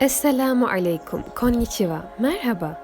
アッサラムアレイクムこんにちはマルハバ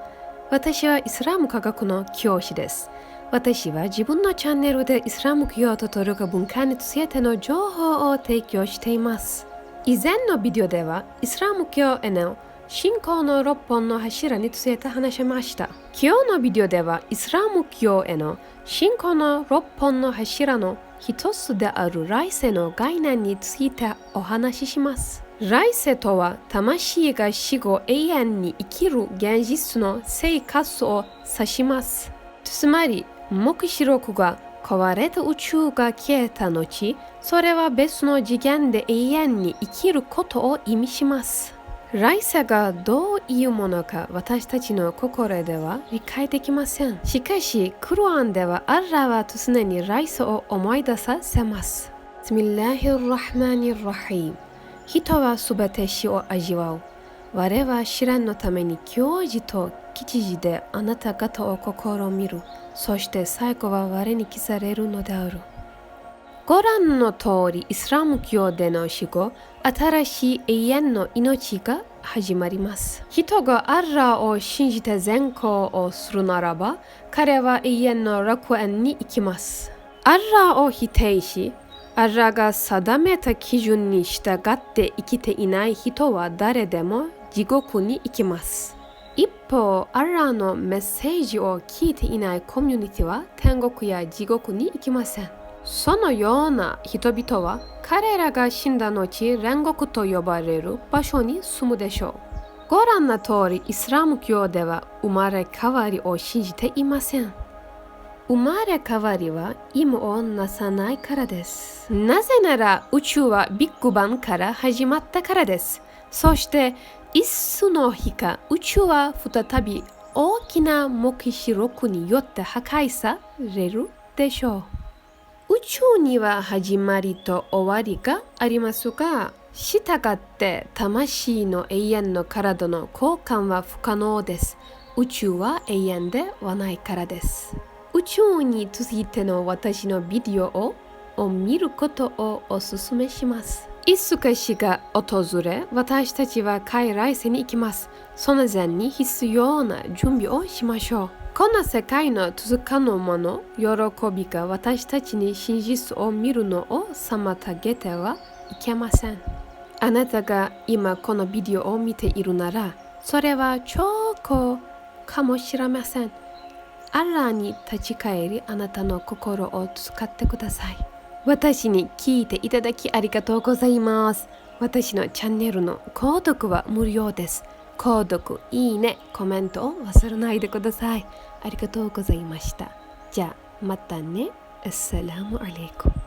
私はイスラム科学の教師です私は自分のチャンネルでイスラム教徒とトルコ文化についての情報を提供しています以前のビデオではイスラム教への信仰の6本の柱について話しました今日のビデオではイスラム教への信仰の6本の柱の一つである来世の概念についてお話しします来世とは魂が死後永遠に生きる現実の生活を指しますつまり目視録が壊れた宇宙が消えた後それは別の次元で永遠に生きることを意味します来世がどういうものか私たちの心では理解できません。しかし、クロアンではアッラは常に来世を思い出させます。スミッラ人はすべて死を味わう。我は試練のために教授と吉時であなた方を試みる。そして最後は我に消されるのである。ご覧の通り、イスラム教での死後、新しい永遠の命が始まります。人がアッラを信じて善行をするならば、彼は永遠の楽園に行きます。アッラを否定し、アッラーが定めた基準に従って生きていない人は誰でも地獄に行きます。一方、アラのメッセージを聞いていないコミュニティは天国や地獄に行きません。そのような人々は彼らが死んだ後煉獄と呼ばれる場所に住むでしょう。ご覧の通りイスラム教では生まれ変わりを信じていません。生まれ変わりは意味をなさないからです。なぜなら宇宙はビッグバンから始まったからです。そしていつの日か宇宙は再び大きな目視録によって破壊されるでしょう。宇宙には始まりと終わりがありますが、したがって魂の永遠の体の交換は不可能です。宇宙は永遠ではないからです。宇宙についての私のビデオを見ることをお勧めします。いつかしが訪れ、私たちは海来世に行きます。その前に必要な準備をしましょう。この世界の続かぬもの、喜びが私たちに真実を見るのを妨げてはいけません。あなたが今このビデオを見ているなら、それは超高かもしれません。アラーに立ち返りあなたの心を使ってください。私に聞いていただきありがとうございます。私のチャンネルの購読は無料です。購読、いいね、コメントを忘れないでください。ありがとうございました。じゃあ、またね。アッサラムアレイコム。